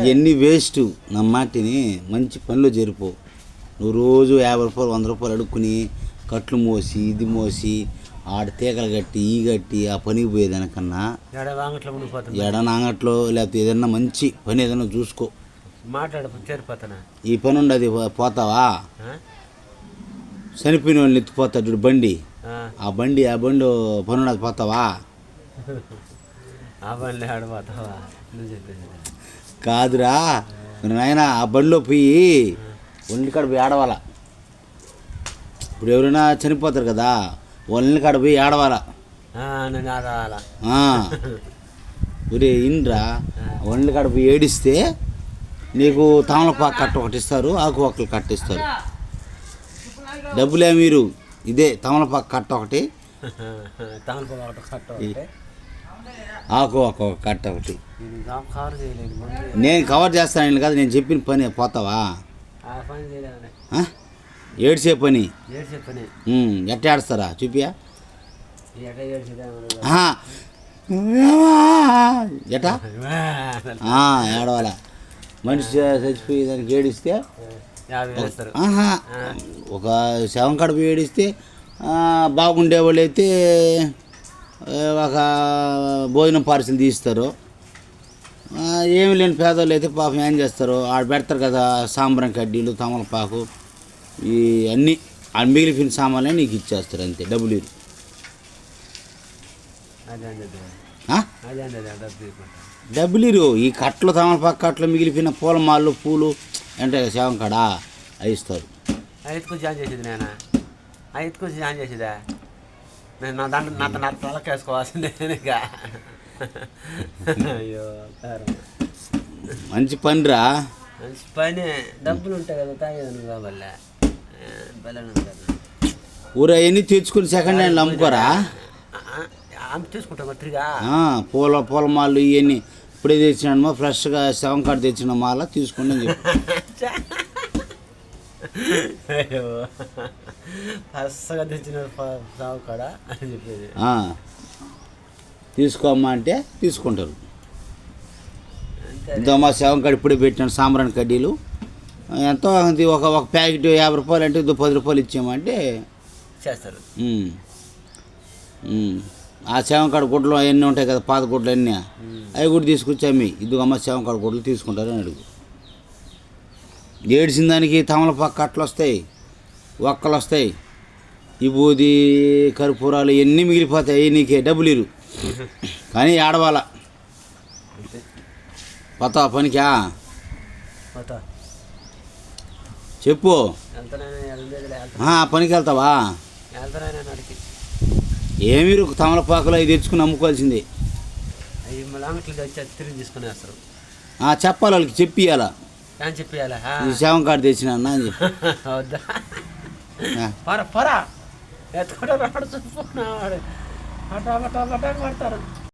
ఇవన్నీ వేస్ట్ నా మాటిని మంచి పనిలో చేరిపో. నువ్వు రోజు యాభై రూపాయలు వంద రూపాయలు అడుక్కుని కట్లు మోసి ఇది మోసి ఆడ తీగలు కట్టి ఈ కట్టి ఆ పనికి పోయేదానికన్నా ఎడ నాంగట్లో లేకపోతే ఏదన్నా మంచి పని ఏదైనా చూసుకో. ఈ పని ఉండదు పోతావా? చనిపోయిన వాళ్ళని ఎత్తిపోతాడు బండి. ఆ. ఆ బండి ఆ బండి పని ఉండదు పోతావా? ఆ బండ్లే ఆడిపోతావా నువ్వు చెప్పేది. కాదురా నాయన ఆ బండిలో పోయి ఒంటి కాడ పోయి ఆడవాల. ఇప్పుడు ఎవరైనా చనిపోతారు కదా ఒంటి కాడ పోయి ఆడవాల. నేను. ఒరే ఇండ్రా ఒంటి కాడ పోయి ఏడిస్తే నీకు తామలపాకు కట్ట ఒకటి ఇస్తారు ఆకు ఒక్కలు కట్ట ఇస్తారు. డబ్బులే మీరు. ఇదే తమలపాకు కట్ట ఒకటి. తమలపాకు ఒకటి కట్ట ఒకటి. ఆకు ఒక కట్ట ఒకటి. నేను కవర్ చేస్తాను కదా నేను చెప్పిన పని పోతావా? ఏడ్చే పని? ఎట్ట ఆడుస్తారా చూపియా? ఎట ఏడవాల. మనిషి చచ్చిపోయి దానికి ఏడిస్తే ఒక శవం కడుపు ఏడిస్తే ఆ, బాగుండే వాళ్ళు అయితే ఒక భోజనం పార్సిల్ తీస్తారు. ఏమి లేని పేదోళ్ళు అయితే పాపం ఏం చేస్తారు? ఆడ పెడతారు కదా సాంబ్రం కడ్డీలు తమలపాకు ఈ అన్నీ. ఆ మిగిలిపోయిన సామాన్లే నీకు ఇచ్చేస్తారు అంతే డబ్బులు తీసుకుంటా డబ్బులు ఇరు. ఈ కట్టలు తమలపాకు కట్టలు మిగిలిపోయిన పూలమాలు పూలు అంటే శవం కాడ? అవి ఇస్తారు. ఐదుకు జాయిన్ చేసేది నేను? ఐదుకు జాయిన్ చేసేదా? నేను నా దాంట్లో నా నా తలకేసుకోవాల్సిందే ఇక. అయ్యో. మంచి పనిరా. మంచి పని. డబ్బులు ఉంటాయి కదా బలం కదా ఊరు అవన్నీ తెచ్చుకుని సెకండ్ హ్యాండ్లు అమ్ముకోరా? తీసుకుంటాం ఆ, పూల పూలమాలు ఇవన్నీ ఇప్పుడే తెచ్చినామా ఫ్రెష్గా శవం కాడ తెచ్చిన మాల తీసుకుని అని చెప్పు. ఫస్ట్గా తెచ్చిన సాగు కాడ అని చెప్పేది. తీసుకోమ్మా అంటే తీసుకుంటారు. అంతే ఇదో మా శవం కాడ ఇప్పుడే పెట్టిన సాంబ్రాన్ కడ్డీలు. ఎంతో అది ఒక ఒక ప్యాకెట్ యాభై రూపాయలు అంటే పది రూపాయలు ఇచ్చామంటే చేస్తారు. ఆ శవం కాడ గుడ్లు అవన్నీ ఉంటాయి కదా పాత గుడ్లు అన్నీ. అవి కూడా తీసుకొచ్చి అమ్మి ఇదిగో అమ్మ శవం కాడ గుడ్లు తీసుకుంటారు అని అడుగు. ఏడిసిన దానికి తమలపాకు కట్టలు వస్తాయి. ఒక్కలు వస్తాయి ఈ బూది కర్పూరాలు ఇవన్నీ మిగిలిపోతాయి నీకే డబ్బులు ఇరు. కానీ ఆడవాల పోతావా పనికా? పోతా. చెప్పు. పనికి వెళ్తావా ఏమి తమలపాకులు అవి తెచ్చుకుని అమ్ముకోవాల్సిందే. చెప్పాలి వాళ్ళకి చెప్పియాలా ఈ శవం కాడ తెచ్చిన అన్న అని చెప్పి. వద్దా ఆ. పర పరా ఎత్తుకుంటారు అక్కడ చూపు అటా అటా అటా కొడతారు